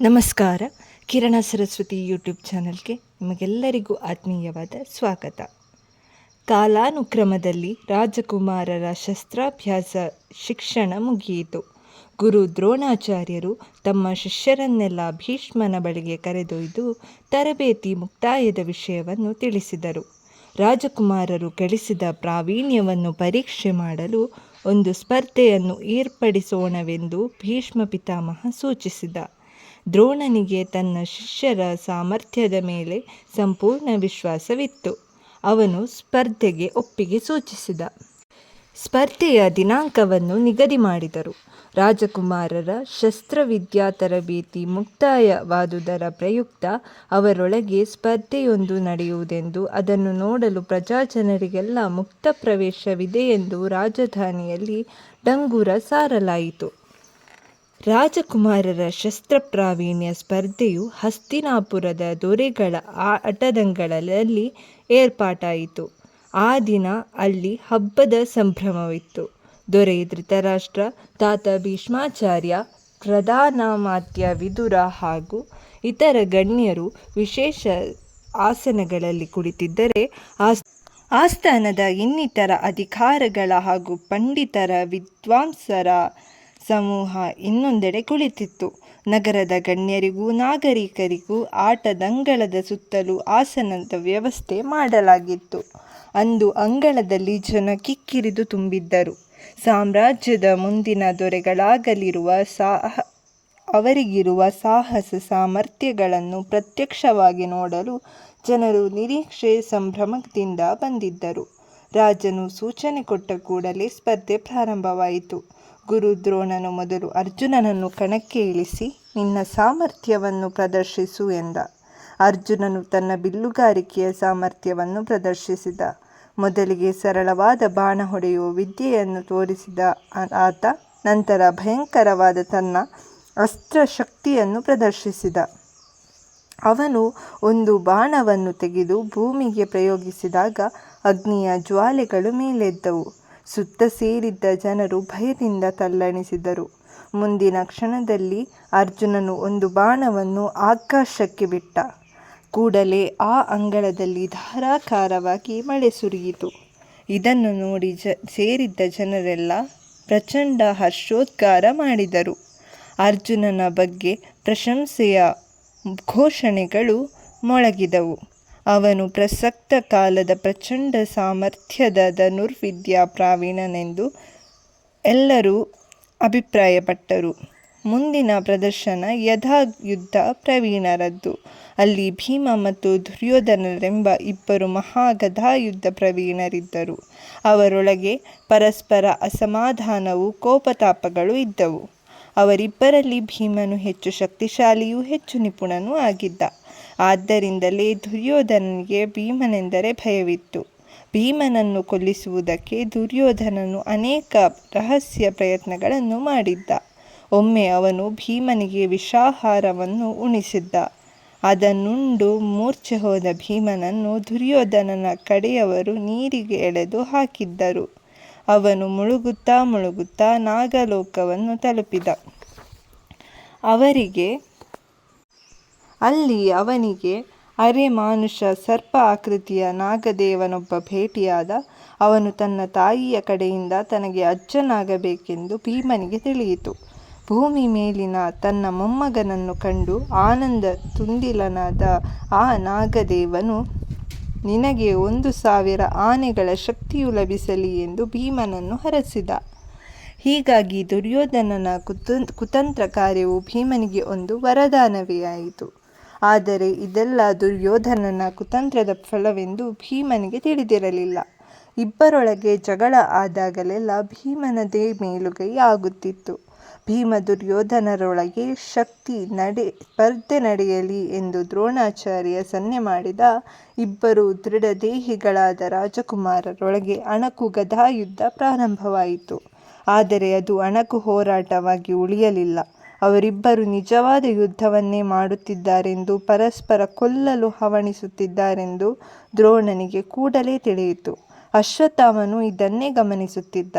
ನಮಸ್ಕಾರ. ಕಿರಣ ಸರಸ್ವತಿ ಯೂಟ್ಯೂಬ್ ಚಾನಲ್ಗೆ ನಿಮಗೆಲ್ಲರಿಗೂ ಆತ್ಮೀಯವಾದ ಸ್ವಾಗತ. ಕಾಲಾನುಕ್ರಮದಲ್ಲಿ ರಾಜಕುಮಾರರ ಶಸ್ತ್ರಾಭ್ಯಾಸ ಶಿಕ್ಷಣ ಮುಗಿಯಿತು. ಗುರು ದ್ರೋಣಾಚಾರ್ಯರು ತಮ್ಮ ಶಿಷ್ಯರನ್ನೆಲ್ಲ ಭೀಷ್ಮನ ಬಳಿಗೆ ಕರೆದೊಯ್ದು ತರಬೇತಿ ಮುಕ್ತಾಯದ ವಿಷಯವನ್ನು ತಿಳಿಸಿದರು. ರಾಜಕುಮಾರರು ಗಳಿಸಿದ ಪ್ರಾವೀಣ್ಯವನ್ನು ಪರೀಕ್ಷೆ ಮಾಡಲು ಒಂದು ಸ್ಪರ್ಧೆಯನ್ನು ಏರ್ಪಡಿಸೋಣವೆಂದು ಭೀಷ್ಮ ಪಿತಾಮಹ ಸೂಚಿಸಿದ. ದ್ರೋಣನಿಗೆ ತನ್ನ ಶಿಷ್ಯರ ಸಾಮರ್ಥ್ಯದ ಮೇಲೆ ಸಂಪೂರ್ಣ ವಿಶ್ವಾಸವಿತ್ತು. ಅವನು ಸ್ಪರ್ಧೆಗೆ ಒಪ್ಪಿಗೆ ಸೂಚಿಸಿದ. ಸ್ಪರ್ಧೆಯ ದಿನಾಂಕವನ್ನು ನಿಗದಿ ಮಾಡಿದರು. ರಾಜಕುಮಾರರ ಶಸ್ತ್ರವಿದ್ಯಾ ತರಬೇತಿ ಮುಕ್ತಾಯವಾದುದರ ಪ್ರಯುಕ್ತ ಅವರೊಳಗೆ ಸ್ಪರ್ಧೆಯೊಂದು ನಡೆಯುವುದೆಂದು, ಅದನ್ನು ನೋಡಲು ಪ್ರಜಾಜನರಿಗೆಲ್ಲ ಮುಕ್ತ ಪ್ರವೇಶವಿದೆಯೆಂದು ರಾಜಧಾನಿಯಲ್ಲಿ ಡಂಗೂರ ಸಾರಲಾಯಿತು. ರಾಜಕುಮಾರರ ಶಸ್ತ್ರ ಪ್ರಾವೀಣ್ಯ ಸ್ಪರ್ಧೆಯು ಹಸ್ತಿನಾಪುರದ ದೊರೆಗಳ ಆಟದಂಗಳಲ್ಲಿ ಏರ್ಪಾಟಾಯಿತು. ಆ ದಿನ ಅಲ್ಲಿ ಹಬ್ಬದ ಸಂಭ್ರಮವಿತ್ತು. ದೊರೆ ಧೃತರಾಷ್ಟ್ರ, ತಾತ ಭೀಷ್ಮಾಚಾರ್ಯ ಪ್ರಧಾನಮಾತ್ಯ ವಿದುರ ಹಾಗೂ ಇತರ ಗಣ್ಯರು ವಿಶೇಷ ಆಸನಗಳಲ್ಲಿ ಕುಳಿತಿದ್ದರೆ ಆಸ್ಥಾನದ ಇನ್ನಿತರ ಅಧಿಕಾರಗಳ ಹಾಗೂ ಪಂಡಿತರ ವಿದ್ವಾಂಸರ ಸಮೂಹ ಇನ್ನೊಂದೆಡೆ ಕುಳಿತಿತ್ತು. ನಗರದ ಗಣ್ಯರಿಗೂ, ನಾಗರಿಕರಿಗೂ ಆಟದಂಗಳದ ಸುತ್ತಲೂ ಆಸನದ ವ್ಯವಸ್ಥೆ ಮಾಡಲಾಗಿತ್ತು. ಅಂದು ಅಂಗಳದಲ್ಲಿ ಜನ ಕಿಕ್ಕಿರಿದು ತುಂಬಿದ್ದರು. ಸಾಮ್ರಾಜ್ಯದ ಮುಂದಿನ ದೊರೆಗಳಾಗಲಿರುವ ಸಾಹ, ಅವರಿಗಿರುವ ಸಾಹಸ ಸಾಮರ್ಥ್ಯಗಳನ್ನು ಪ್ರತ್ಯಕ್ಷವಾಗಿ ನೋಡಲು ಜನರು ನಿರೀಕ್ಷೆ ಸಂಭ್ರಮದಿಂದ ಬಂದಿದ್ದರು. ರಾಜನು ಸೂಚನೆ ಕೊಟ್ಟ ಕೂಡಲೇ ಸ್ಪರ್ಧೆ ಪ್ರಾರಂಭವಾಯಿತು. ಗುರು ದ್ರೋಣನು ಮೊದಲು ಅರ್ಜುನನನ್ನು ಕಣಕ್ಕೆ ಇಳಿಸಿ, ನಿನ್ನ ಸಾಮರ್ಥ್ಯವನ್ನು ಪ್ರದರ್ಶಿಸು ಎಂದ. ಅರ್ಜುನನು ತನ್ನ ಬಿಲ್ಲುಗಾರಿಕೆಯ ಸಾಮರ್ಥ್ಯವನ್ನು ಪ್ರದರ್ಶಿಸಿದ. ಮೊದಲಿಗೆ ಸರಳವಾದ ಬಾಣ ಹೊಡೆಯುವ ವಿದ್ಯೆಯನ್ನು ತೋರಿಸಿದ ಆತ, ನಂತರ ಭಯಂಕರವಾದ ತನ್ನ ಅಸ್ತ್ರಶಕ್ತಿಯನ್ನು ಪ್ರದರ್ಶಿಸಿದ. ಅವನು ಒಂದು ಬಾಣವನ್ನು ತೆಗೆದು ಭೂಮಿಗೆ ಪ್ರಯೋಗಿಸಿದಾಗ ಅಗ್ನಿಯ ಜ್ವಾಲೆಗಳು ಮೇಲೆದ್ದವು. ಸುತ್ತ ಸೇರಿದ್ದ ಜನರು ಭಯದಿಂದ ತಲ್ಲಣಿಸಿದರು. ಮುಂದಿನ ಕ್ಷಣದಲ್ಲಿ ಅರ್ಜುನನು ಒಂದು ಬಾಣವನ್ನು ಆಕಾಶಕ್ಕೆ ಬಿಟ್ಟ. ಕೂಡಲೇ ಆ ಅಂಗಳದಲ್ಲಿ ಧಾರಾಕಾರವಾಗಿ ಮಳೆ ಸುರಿಯಿತು. ಇದನ್ನು ನೋಡಿ ಜ, ಸೇರಿದ್ದ ಜನರೆಲ್ಲ ಪ್ರಚಂಡ ಹರ್ಷೋದ್ಗಾರ ಮಾಡಿದರು. ಅರ್ಜುನನ ಬಗ್ಗೆ ಪ್ರಶಂಸೆಯ ಘೋಷಣೆಗಳು ಮೊಳಗಿದವು. ಅವನು ಪ್ರಸಕ್ತ ಕಾಲದ ಪ್ರಚಂಡ ಸಾಮರ್ಥ್ಯದ ಧನುರ್ವಿದ್ಯಾ ಪ್ರಾವೀಣನೆಂದು ಎಲ್ಲರೂ ಅಭಿಪ್ರಾಯಪಟ್ಟರು. ಮುಂದಿನ ಪ್ರದರ್ಶನ ಯಥಾ ಯುದ್ಧ ಪ್ರವೀಣರದ್ದು. ಅಲ್ಲಿ ಭೀಮ ಮತ್ತು ದುರ್ಯೋಧನರೆಂಬ ಇಬ್ಬರು ಮಹಾಗಧಾಯುದ್ಧ ಪ್ರವೀಣರಿದ್ದರು. ಅವರೊಳಗೆ ಪರಸ್ಪರ ಅಸಮಾಧಾನವು ಕೋಪತಾಪಗಳು ಇದ್ದವು. ಅವರಿಬ್ಬರಲ್ಲಿ ಭೀಮನು ಹೆಚ್ಚು ಶಕ್ತಿಶಾಲಿಯೂ ಹೆಚ್ಚು ನಿಪುಣನೂ ಆಗಿದ್ದ. ಆದ್ದರಿಂದಲೇ ದುರ್ಯೋಧನನಿಗೆ ಭೀಮನೆಂದರೆ ಭಯವಿತ್ತು. ಭೀಮನನ್ನು ಕೊಲ್ಲಿಸುವುದಕ್ಕೆ ದುರ್ಯೋಧನನು ಅನೇಕ ರಹಸ್ಯ ಪ್ರಯತ್ನಗಳನ್ನು ಮಾಡಿದ್ದ. ಒಮ್ಮೆ ಅವನು ಭೀಮನಿಗೆ ವಿಷಾಹಾರವನ್ನು ಉಣಿಸಿದ್ದ. ಅದನ್ನುಂಡು ಮೂರ್ಛೆ ಹೋದ ಭೀಮನನ್ನು ದುರ್ಯೋಧನನ ಕಡೆಯವರು ನೀರಿಗೆ ಎಳೆದು ಹಾಕಿದ್ದರು. ಅವನು ಮುಳುಗುತ್ತಾ ಮುಳುಗುತ್ತಾ ನಾಗಲೋಕವನ್ನು ತಲುಪಿದ. ಅವರಿಗೆ, ಅಲ್ಲಿ ಅವನಿಗೆ ಅರೆ ಮಾನುಷ ಸರ್ಪ ಆಕೃತಿಯ ನಾಗದೇವನೊಬ್ಬ ಭೇಟಿಯಾದ. ಅವನು ತನ್ನ ತಾಯಿಯ ಕಡೆಯಿಂದ ತನಗೆ ಅಜ್ಜನಾಗಬೇಕೆಂದು ಭೀಮನಿಗೆ ತಿಳಿಯಿತು. ಭೂಮಿ ಮೇಲಿನ ತನ್ನ ಮೊಮ್ಮಗನನ್ನು ಕಂಡು ಆನಂದ ತುಂದಿಲನಾದ ಆ ನಾಗದೇವನು ನಿನಗೆ ಒಂದು ಸಾವಿರ ಆನೆಗಳ ಶಕ್ತಿಯು ಲಭಿಸಲಿ ಎಂದು ಭೀಮನನ್ನು ಹರಸಿದ. ಹೀಗಾಗಿ ದುರ್ಯೋಧನನ ಕುತ, ಕುತಂತ್ರ ಕಾರ್ಯವು ಭೀಮನಿಗೆ ಒಂದು ವರದಾನವೇ ಆಯಿತು. ಆದರೆ ಇದೆಲ್ಲ ದುರ್ಯೋಧನನ ಕುತಂತ್ರದ ಫಲವೆಂದು ಭೀಮನಿಗೆ ತಿಳಿದಿರಲಿಲ್ಲ. ಇಬ್ಬರೊಳಗೆ ಜಗಳ ಆದಾಗಲೆಲ್ಲ ಭೀಮನದೇ ಮೇಲುಗೈ ಆಗುತ್ತಿತ್ತು. ಭೀಮ ದುರ್ಯೋಧನರೊಳಗೆ ಶಕ್ತಿ ನಡೆ, ಸ್ಪರ್ಧೆ ನಡೆಯಲಿ ಎಂದು ದ್ರೋಣಾಚಾರ್ಯ ಸನ್ನೆ ಮಾಡಿದ ಇಬ್ಬರು ದೃಢದೇಹಿಗಳಾದ ರಾಜಕುಮಾರರೊಳಗೆ ಅಣಕು ಗದಾಯುದ್ಧ ಪ್ರಾರಂಭವಾಯಿತು. ಆದರೆ ಅದು ಅಣಕು ಹೋರಾಟವಾಗಿ ಉಳಿಯಲಿಲ್ಲ. ಅವರಿಬ್ಬರು ನಿಜವಾದ ಯುದ್ಧವನ್ನೇ ಮಾಡುತ್ತಿದ್ದಾರೆಂದು, ಪರಸ್ಪರ ಕೊಲ್ಲಲು ಹವಣಿಸುತ್ತಿದ್ದಾರೆಂದು ದ್ರೋಣನಿಗೆ ಕೂಡಲೇ ತಿಳಿಯಿತು. ಅಶ್ವತ್ಥಾಮನು ಇದನ್ನೇ ಗಮನಿಸುತ್ತಿದ್ದ.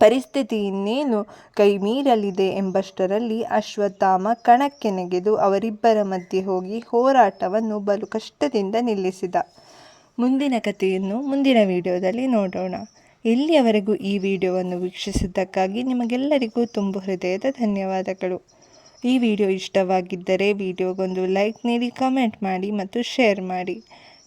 ಪರಿಸ್ಥಿತಿ ಇನ್ನೇನು ಕೈಮೀರಲಿದೆ ಎಂಬಷ್ಟರಲ್ಲಿ ಅಶ್ವತ್ಥಾಮ ಕಣಕ್ಕೆ ನೆಗೆದು ಅವರಿಬ್ಬರ ಮಧ್ಯೆ ಹೋಗಿ ಹೋರಾಟವನ್ನು ಬಲು ಕಷ್ಟದಿಂದ ನಿಲ್ಲಿಸಿದ. ಮುಂದಿನ ಕಥೆಯನ್ನು ಮುಂದಿನ ವಿಡಿಯೋದಲ್ಲಿ ನೋಡೋಣ. ಇಲ್ಲಿಯವರೆಗೂ ಈ ವಿಡಿಯೋವನ್ನು ವೀಕ್ಷಿಸಿದ್ದಕ್ಕಾಗಿ ನಿಮಗೆಲ್ಲರಿಗೂ ತುಂಬು ಹೃದಯದ ಧನ್ಯವಾದಗಳು. ಈ ವಿಡಿಯೋ ಇಷ್ಟವಾಗಿದ್ದರೆ ವಿಡಿಯೋಗೊಂದು ಲೈಕ್ ನೀಡಿ, ಕಮೆಂಟ್ ಮಾಡಿ ಮತ್ತು ಶೇರ್ ಮಾಡಿ.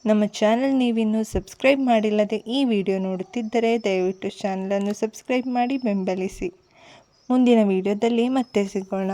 ನಮ್ಮ ಚಾನಲ್ ನೀವಿನ್ನೂ ಸಬ್ಸ್ಕ್ರೈಬ್ ಮಾಡಿಲ್ಲದೆ ಈ ವಿಡಿಯೋ ನೋಡುತ್ತಿದ್ದರೆ ದಯವಿಟ್ಟು ಚಾನಲನ್ನು ಸಬ್ಸ್ಕ್ರೈಬ್ ಮಾಡಿ ಬೆಂಬಲಿಸಿ. ಮುಂದಿನ ವಿಡಿಯೋದಲ್ಲಿ ಮತ್ತೆ ಸಿಗೋಣ.